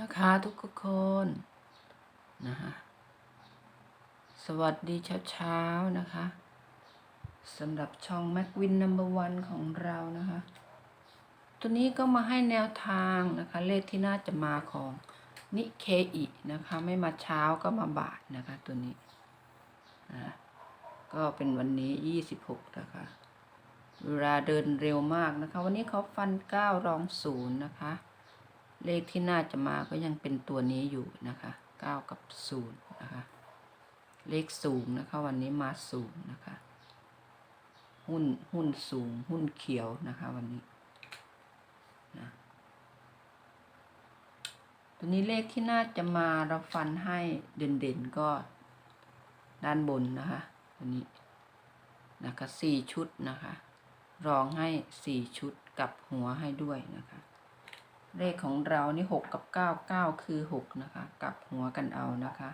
นะคะทุกคนนะคะสวัสดีเช้าๆนะคะสำหรับช่องแม็กวินนัมเบอร์วันของเรานะคะ ตัวนี้ก็มาให้แนวทางนะคะ เลขที่น่าจะมาของนิเคอินะคะ ไม่มาเช้าก็มาบ่ายนะคะตัวนี้นะก็เป็นวันนี้ยี่สิบหกนะคะ เวลาเดินเร็วมากนะคะ วันนี้เขาฟันเก้ารองศูนย์นะคะ เลขที่น่าจะมาก็ยังเป็นตัวนี้อยู่นะคะเก้ากับศูนย์นะคะ เลขสูงนะคะ วันนี้มาสูงนะคะ หุ้นหุ้นสูง หุ้นเขียวนะคะวันนี้นะตัวนี้เลขที่น่าจะมาเราฟันให้เด่นๆก็ด้านบนนะคะตัวนี้นะคะสี่ชุดนะคะ รองให้สี่ชุดกับหัวให้ด้วยนะคะ เลขของเรานี่หกกับเก้าเก้าคือหกนะคะ กลับหัวกันเอานะคะ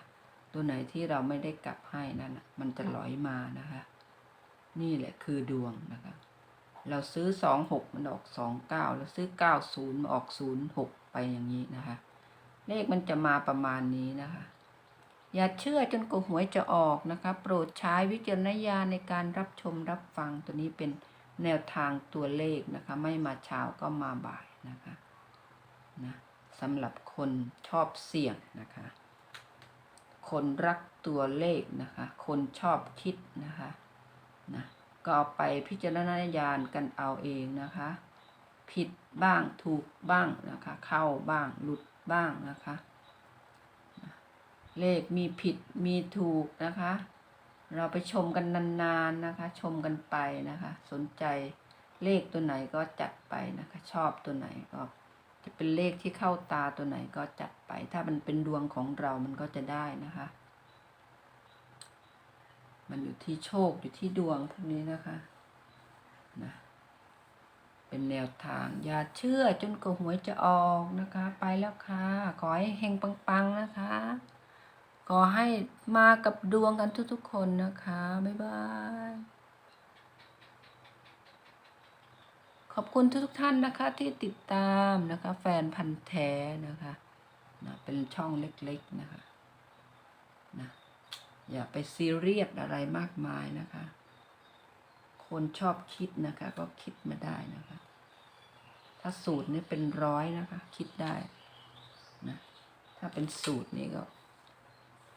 ตัวไหนที่เราไม่ได้กลับให้นั่นมันจะลอยมานะคะ นี่แหละคือดวงนะคะ เราซื้อสองหกมันออกสองเก้าแล้วซื้อเก้าศูนย์มาออกศูนย์หกไปอย่างนี้นะคะ เลขมันจะมาประมาณนี้นะคะ อย่าเชื่อจนกว่าหวยจะออกนะคะ โปรดใช้วิจารณญาณในการรับชมรับฟังตัวนี้เป็นแนวทางตัวเลขนะคะ ไม่มาเช้าก็มาบ่ายนะคะ นะสำหรับคนชอบเสี่ยงนะคะ คนรักตัวเลขนะคะ คนชอบคิดนะคะนะก็เอาไปพิจารณญาณกันเอาเองนะคะ ผิดบ้างถูกบ้างนะคะ เข้าบ้างหลุดบ้างนะคะ เลขมีผิดมีถูกนะคะ เราไปชมกันนานๆนะคะ ชมกันไปนะคะ สนใจเลขตัวไหนก็จัดไปนะคะ ชอบตัวไหนก็ จะเป็นเลขที่เข้าตาตัวไหนก็จัดไป ถ้ามันเป็นดวงของเรามันก็จะได้นะคะ มันอยู่ที่โชคอยู่ที่ดวงพวกนี้นะคะนะเป็นแนวทาง อย่าเชื่อจนกว่าหวยจะออกนะคะ ไปแล้วค่ะ ขอให้เฮงปังๆนะคะ ขอให้มากับดวงกันทุกๆคนนะคะ บ๊ายบาย ขอบคุณทุกๆท่านนะคะที่ติดตามนะคะแฟนพันธ์แท้นะคะนะเป็นช่องเล็กๆนะคะนะอย่าไปซีเรียสอะไรมากมายนะคะ คนชอบคิดนะคะ ก็คิดมาได้นะคะ ถ้าสูตรนี้เป็นร้อยนะคะ คิดได้นะถ้าเป็นสูตรนี้ก็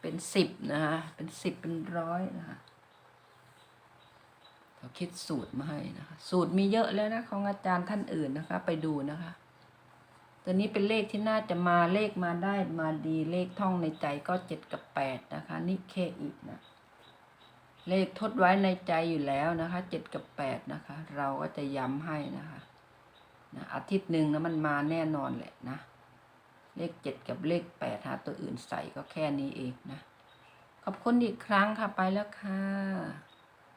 เป็นสิบนะคะเป็นสิบเป็นร้อยนะคะ เขาคิดสูตรมาให้นะคะ สูตรมีเยอะแล้วนะของอาจารย์ท่านอื่นนะคะ ไปดูนะคะ ตัวนี้เป็นเลขที่น่าจะมาเลขมาได้มาดีเลขท่องในใจก็เจ็ดกับแปดนะคะนี่เคอีกนะเลขทดไว้ในใจอยู่แล้วนะคะเจ็ดกับแปดนะคะ เราก็จะย้ำให้นะคะนะอาทิตย์หนึ่งนะมันมาแน่นอนแหละนะเลขเจ็ดกับเลขแปดหาตัวอื่นใส่ก็แค่นี้เองนะ ขอบคุณอีกครั้งค่ะไปแล้วค่ะ